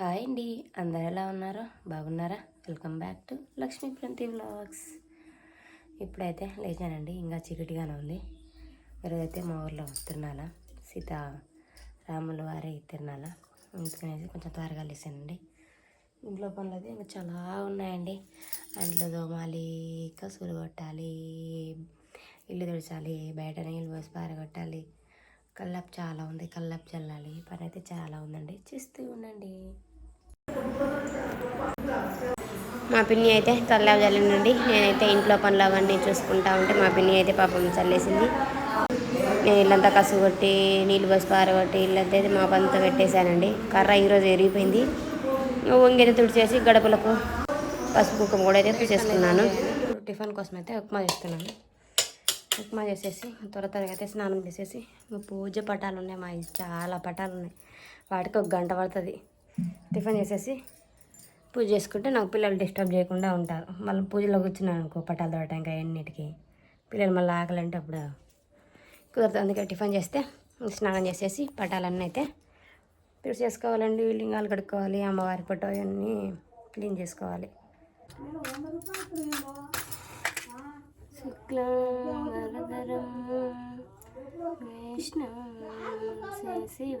Hi అండి. అందరు ఎలా ఉన్నారో? బాగున్నారా? వెల్కమ్ బ్యాక్ టు లక్ష్మీ ప్రంతి బ్లాగ్స్ ఇప్పుడైతే లేచానండి. ఇంకా చీకటిగానే ఉంది. ఈరోజైతే మా ఊర్లో తిరునాల సీత రాముల వారి తిరణాల అందుకనేసి కొంచెం త్వరగా లేచానండి. ఇంట్లో పనులు అయితే ఇంకా చాలా ఉన్నాయండి. అంట్లో దోమాలి కసులు కొట్టాలి ఇల్లు తుడిచాలి బయట నీళ్ళు పోసి పారగొట్టాలి. కల్లాపు చాలా ఉంది. కల్లాపు చల్లాలి. పని అయితే చాలా ఉందండి. చేస్తూ ఉండండి. మా పిన్ని అయితే చల్లావు చల్లిందండి నేనైతే ఇంట్లో పనులు అవన్నీ చూసుకుంటా ఉంటే మా పిన్ని అయితే పాపం చల్లేసింది. నేను ఇల్లంతా కసుగొట్టి నీళ్ళు పోసి పారగొట్టి ఇల్లంతా అయితే మా పనితో పెట్టేశానండి. కర్ర ఈరోజు ఎరిగిపోయింది. వంగైతే తుడిచేసి గడపలకు పసుపు కుంకుమ కూడా అయితే చేసుకున్నాను టిఫిన్ కోసం అయితే ఉప్మా చేస్తున్నాను. ఉప్మా చేసేసి త్వర త్వరగా అయితే స్నానం చేసేసి పూజ పటాలు ఉన్నాయి మా చాలా పటాలు ఉన్నాయి. వాటికి ఒక గంట పడుతుంది. టిఫిన్ చేసేసి పూజ చేసుకుంటే నాకు పిల్లలు డిస్టర్బ్ చేయకుండా ఉంటారు. మళ్ళీ పూజలో కూర్చున్నాను అనుకో పటాలు తోట ఇంకా ఎన్నిటికి పిల్లలు మళ్ళీ ఆకలంటే అప్పుడు కుదరదు. అందుకే టిఫిన్ చేస్తే స్నానం చేసేసి పటాలన్నీ అయితే పిలిచి చేసుకోవాలండి లింగాలు కడుక్కోవాలి అమ్మవారి ఫోటో అవన్నీ క్లీన్ చేసుకోవాలి. శుక్లాంబరధరం విష్ణు శివ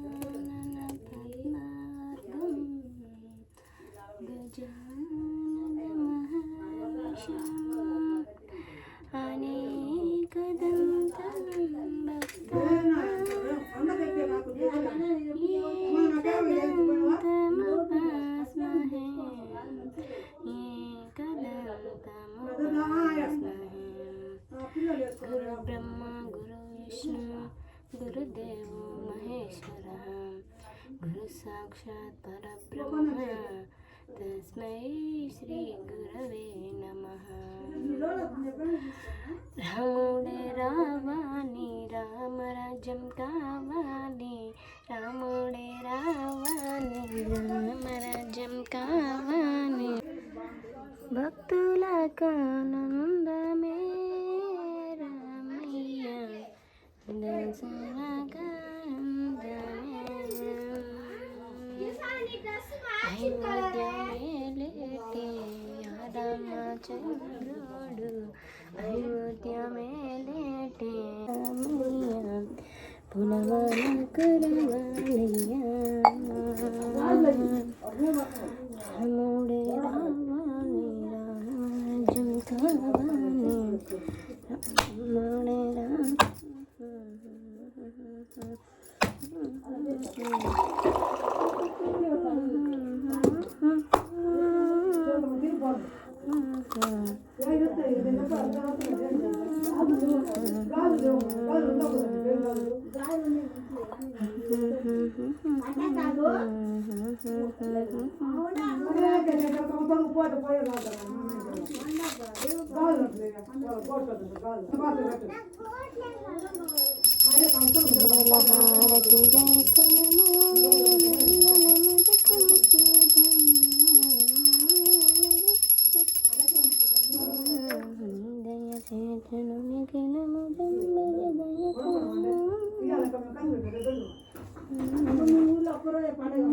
రాముడే రావాణి రామరాజ్యం కావాలి. రాముడే రావాణి రామరాజ్యం కావాలి. భక్తులకు ఆనందమే రామయ్య. అయోధ్యమేలేటి రామచంద్రుడు అయోధ్యమేలేటి రామయ్య పునవన కరవాణయ్య రాముడే రావాణి రామరాజ్యం కావాణి రాముడే రా హారతి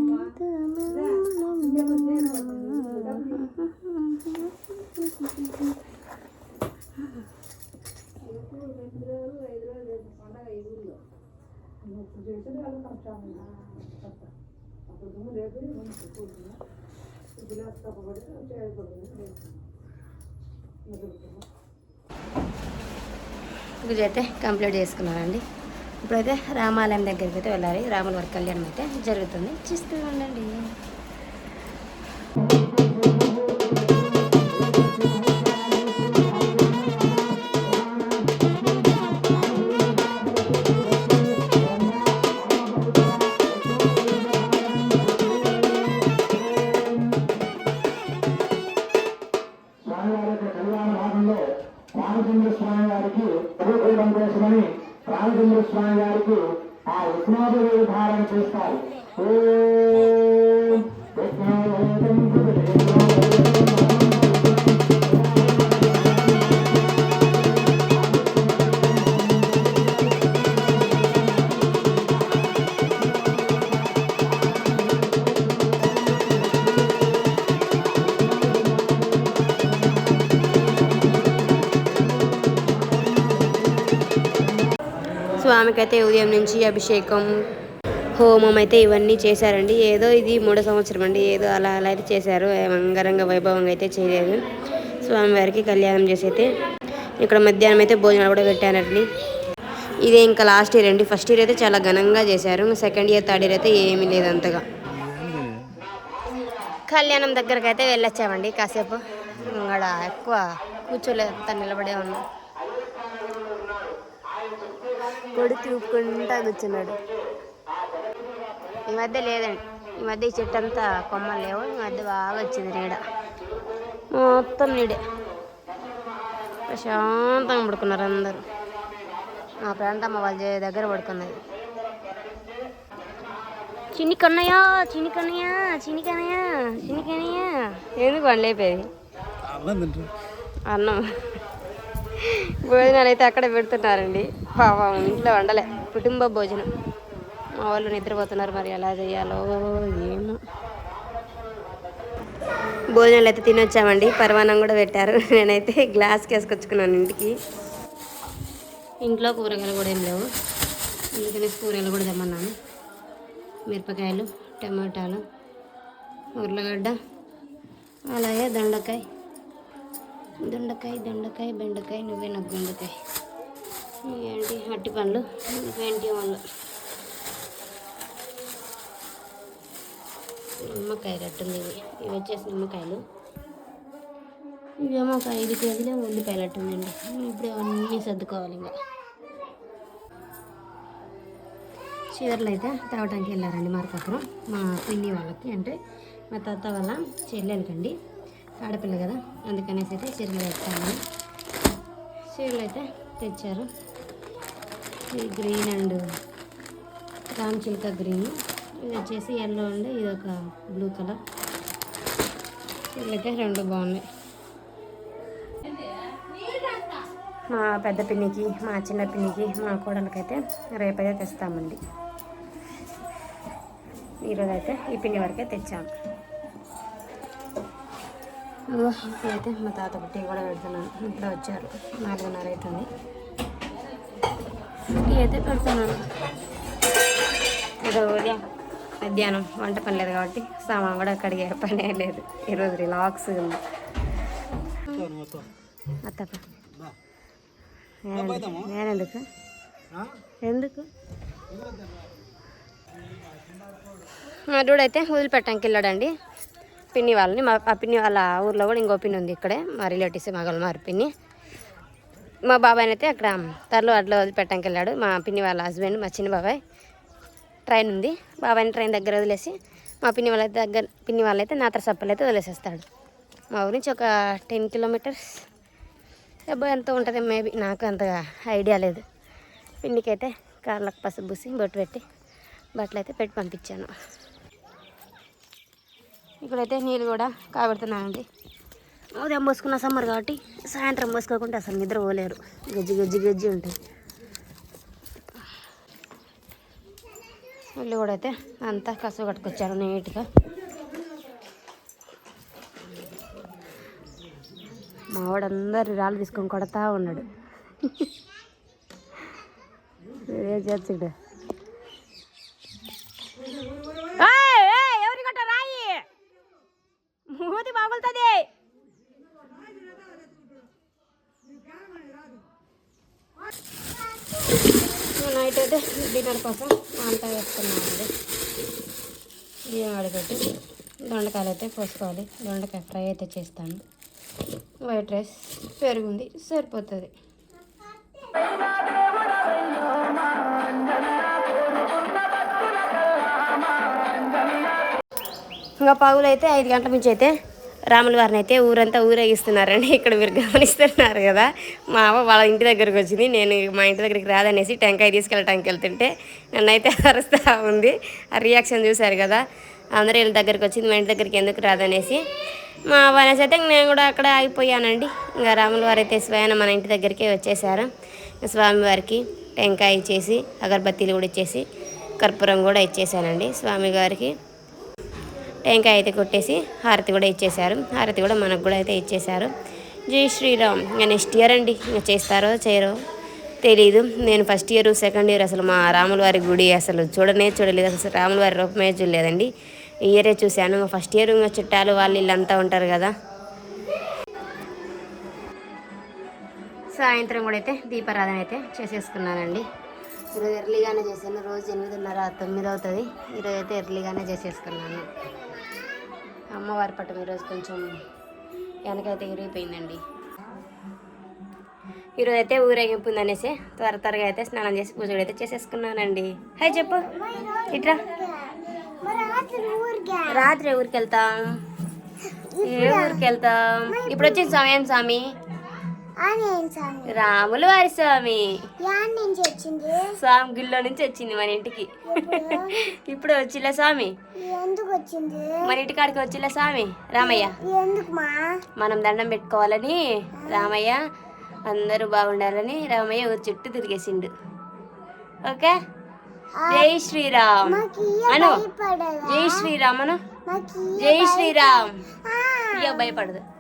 పూజ అయితే కంప్లీట్ చేసుకున్నానండి. ఇప్పుడైతే రామాలయం దగ్గరికి అయితే వెళ్ళాలి. రాముల వారి కళ్యాణం అయితే జరుగుతుంది. చూస్తూ ఉండండి. ఆమెకైతే ఉదయం నుంచి అభిషేకం హోమం అయితే ఇవన్నీ చేశారండి. ఏదో ఇది మూడో సంవత్సరం అండి. ఏదో అలా అలా అయితే చేశారు. అంగరంగ వైభవంగా అయితే చేయలేదు. స్వామివారికి కళ్యాణం చేసి అయితే ఇక్కడ మధ్యాహ్నం అయితే భోజనాలు కూడా పెట్టానండి ఇదే ఇంకా లాస్ట్ ఇయర్ అండి. ఫస్ట్ ఇయర్ అయితే చాలా ఘనంగా చేశారు. సెకండ్ ఇయర్ థర్డ్ ఇయర్ అయితే ఏమీ లేదు అంతగా. కళ్యాణం దగ్గరకైతే వెళ్ళొచ్చామండి. కాసేపు. ఇక్కడ ఎక్కువ కూర్చోలేదు అంతా నిలబడే ఉన్నాం. కొడుకు ఊపుకుంటా కూర్చున్నాడు. ఈ మధ్య లేదండి. ఈ మధ్య ఈ చెట్టు అంతా కొమ్మలు లేవు. ఈ మధ్య బాగా వచ్చింది నీడ. మొత్తం నీడే. ప్రశాంతంగా పడుకున్నారు అందరూ. మా ప్రాంతమ్మ వాళ్ళ దగ్గర పడుకున్నది. చిన్ని కన్నయ్య చిన్ని కన్నయ్య చిన్ని కన్నయ్య చిన్ని కన్నయ్య. ఎందుకు వండైపోయేది అన్నం. భోజనాలు అయితే అక్కడ పెడుతున్నారండి. పాపం ఇంట్లో వండలే. కుటుంబ భోజనం. మా వాళ్ళు నిద్రపోతున్నారు మరి ఎలా చేయాలో ఏమో. భోజనాలు అయితే తినొచ్చామండి. పరమాన్నం కూడా పెట్టారు. నేనైతే గ్లాస్కి వేసుకొచ్చుకున్నాను ఇంటికి. ఇంట్లో కూరగాయలు కూడా ఏం లేవు. అందుకని కూరగాయలు కూడా తెమ్మన్నాను. మిరపకాయలు టమాటాలు ఉర్లగడ్డ అలాగే దొండకాయ. దొండకాయ దొండకాయ బెండకాయ నువ్వే నాకు బెండకాయ ఏంటి అట్టి పండ్లు ఏంటి వాళ్ళు? నిమ్మకాయ రట్టుంది ఇవి. ఇవి వచ్చేసి నిమ్మకాయలు. ఇవేమో ఒక ఐదు కేజీలు ఉల్లిపాయలు అట్టుందండి ఇప్పుడు అన్నీ సర్దుకోవాలి ఇంకా. చీరలు అయితే తేవడానికి వెళ్ళారండి మరొకరు మా పిన్ని వాళ్ళకి అంటే మా తాత వాళ్ళ చెల్లెలకండి. ఆడపిల్ల కదా అందుకనేసి అయితే చీరలు తెచ్చాను చీరలు అయితే తెచ్చారు. ఈ గ్రీన్ అండ్ రామ్ చిల్క గ్రీన్. ఇది వచ్చేసి ఎల్లో అండ్ ఇది ఒక బ్లూ కలర్ చీరలు అయితే రెండు బాగున్నాయి. మా పెద్ద పిన్నికి మా చిన్న పిన్నికి మా కోడలకైతే రేపైతే తెస్తామండి. ఈరోజు అయితే ఈ పిండి వరకే తెచ్చాము ఇప్పుడైతే మా తాతకు టీ కూడా పెడుతున్నాను ఇప్పుడే వచ్చారు. నాలుగున్నర అవుతుంది. టీ అయితే పెడుతున్నాను. ఇదో ఉదయం మధ్యాహ్నం వంట పని లేదు కాబట్టి సామాన్ కూడా కడిగే పని లేదు. ఈరోజు రిలాక్స్ ఉంది. అత్తప్ప నేనెందుకు ఎందుకు? మా డూడ్ అయితే వదిలిపెట్టడానికి వెళ్ళాడండి పిన్ని వాళ్ళని మా ఆ పిన్ని వాళ్ళ ఊర్లో కూడా ఇంకో పిన్ని ఉంది ఇక్కడే మా రిలేటివ్స్ మా మారి పిన్ని. మా బాబాయ్ అయితే అక్కడ తరలో అట్లా వదిలిపెట్టడానికి వెళ్ళాడు. మా పిన్ని వాళ్ళ హస్బెండ్ మా చిన్న బాబాయ్. ట్రైన్ ఉంది. బాబాయ్ని ట్రైన్ దగ్గర వదిలేసి మా పిన్ని వాళ్ళ దగ్గర పిన్ని వాళ్ళైతే నాతర సప్పలు అయితే వదిలేసేస్తాడు. మా ఊరి నుంచి ఒక టెన్ కిలోమీటర్స్ అబ్బాయి ఎంత ఉంటుంది మేబీ నాకు అంతగా ఐడియా లేదు. పిండికైతే కార్లకు పసుపు పూసి బొట్టు పెట్టి బట్టలు అయితే పెట్టి పంపించాను. ఇక్కడైతే నీళ్ళు కూడా కాబెడుతున్నానండి. ఉదయం పోసుకున్న సమ్మర్ కాబట్టి సాయంత్రం పోసుకోకుండా అసలు నిద్ర పోలేరు. గజ్జి గజ్జి గజ్జి ఉంటాయి. వీళ్ళు కూడా అయితే అంతా కసువు కట్టుకొచ్చారు నీట్గా. మావాడందరు రాళ్ళు తీసుకొని కొడతా ఉన్నాడు. ఏం చేస్తాడు మూతి బాగులుతుంది నైట్ అయితే డిన్నర్ కోసం అంతా వేసుకున్నామండి బియ్యం ఆడబెట్టి దొండకాయలు అయితే పోసుకోవాలి దొండకాయ ఫ్రై అయితే చేస్తాను. వైట్ రైస్ పెరుగుంది సరిపోతుంది. ఇంకా పగులు అయితే ఐదు గంటల నుంచి అయితే రాముల వారిని అయితే ఊరంతా ఊరేగిస్తున్నారండి ఇక్కడ మీరు గమనిస్తున్నారు కదా. మా అవ్వ వాళ్ళ ఇంటి దగ్గరికి వచ్చింది. నేను మా ఇంటి దగ్గరికి రాదనేసి టెంకాయ తీసుకెళ్ళటానికి వెళ్తుంటే నన్నైతే అరుస్తూ ఉంది. ఆ రియాక్షన్ చూశారు కదా. అందరూ వీళ్ళ దగ్గరికి వచ్చింది. మా ఇంటి దగ్గరికి ఎందుకు రాదనేసి మా అనేసి అయితే నేను కూడా అక్కడ ఆగిపోయానండి. ఇంకా రాముల వారు అయితే స్వయాన మన ఇంటి దగ్గరికే వచ్చేసారు స్వామివారికి టెంకాయ ఇచ్చేసి అగరబత్తీలు కూడా ఇచ్చేసి కర్పూరం కూడా ఇచ్చేసానండి స్వామి గారికి టెంకాయ అయితే కొట్టేసి హారతి కూడా ఇచ్చేశారు. హారతి కూడా మనకు కూడా అయితే ఇచ్చేశారు. జై శ్రీరామ్. ఇంకా నెక్స్ట్ ఇయర్ అండి. ఇంకా చేస్తారో చేయరో తెలీదు. నేను ఫస్ట్ ఇయర్ సెకండ్ ఇయర్ అసలు మా రాముల వారి గుడి అసలు చూడనే చూడలేదు. అసలు రాముల వారి రూపమే చూడలేదండి. ఈ ఇయరే చూశాను. ఫస్ట్ ఇయర్ ఇంకా చుట్టాలు వాళ్ళు వీళ్ళంతా ఉంటారు కదా. సాయంత్రం కూడా అయితే దీపారాధన అయితే చేసేసుకున్నానండి. ఈరోజు ఎర్లీగానే చేశాను. రోజు ఎనిమిదిన్నర తొమ్మిది అవుతుంది. ఈరోజు అయితే ఎర్లీగానే చేసేసుకున్నాను. అమ్మవారి పట్టం ఈరోజు కొంచెం వెనకైతే ఇరిగిపోయిందండి. ఈరోజు అయితే ఊరేగింపు ఉందనేసి త్వర త్వరగా అయితే స్నానం చేసి పూజ అయితే చేసేసుకున్నానండి. హాయ్ చెప్పు. ఇట్రా. రాత్రి ఊరికి వెళ్తాం ఏ ఊరికి వెళ్తాం ఇప్పుడు వచ్చింది సమయం స్వామి. రాముల వారి స్వామి. స్వామి గుళ్ళో నుంచి వచ్చింది మన ఇంటికి. ఇప్పుడు వచ్చిలే స్వామి? ఎందుకు వచ్చింది? మన ఇంటికాడికి వచ్చిలే స్వామి? రామయ్య. మనం దండం పెట్టుకోవాలని రామయ్య అందరూ బాగుండాలని రామయ్య ఊరు చుట్టూ తిరిగేసిండు. ఓకే? జై శ్రీరామ్. అను. జై శ్రీరామ్ అను. జై శ్రీరామ్. ఇయ్య భయపడదు.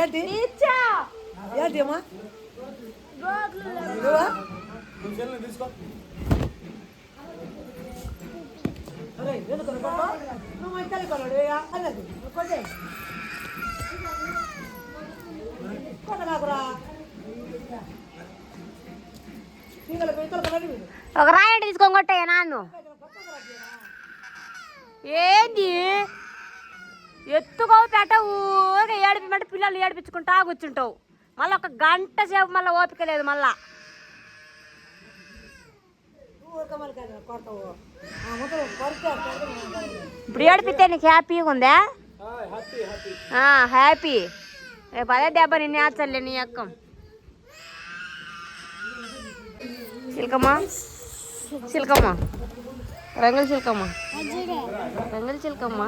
ఏంటి ఏంటి అమ్మా ఇదిగో. అరే, ఎందుకు కొనుక్కుంటావ్? నువ్వు కొన్నాడు, ఏ, అన్నది. కొట్టే. ఒక రాయండి తీసుకొని కొట్టయ్య నాన్ను. ఏంది? ఎత్తుకో పెట్ట ఊరికే ఏడిపిమంటే పిల్లలు ఏడిపించుకుంటా కూర్చుంటావు. మళ్ళీ ఒక గంట సేపు మళ్ళీ ఓపిక లేదు మళ్ళా. ఇప్పుడు ఏడిపితే నీకు హ్యాపీగా ఉందా? హ్యాపీ రేపు అదే దెబ్బ నిన్ను ఆచలే నీ అక్కం. చిలకమ్మ? చిలకమ్మ. రంగుల చిలకమ్మ. రంగుల చిలకమ్మ.